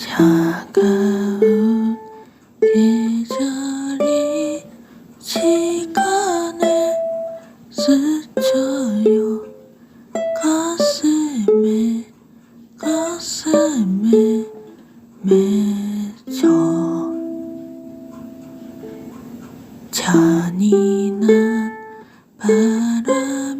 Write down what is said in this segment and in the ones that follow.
차가운 계절이 시간을 스쳐요. 가슴에 가슴에 맺혀. 잔인한 바람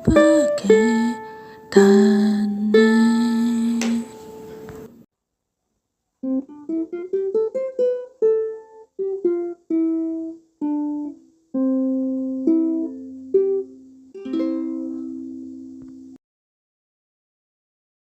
아프게 닿네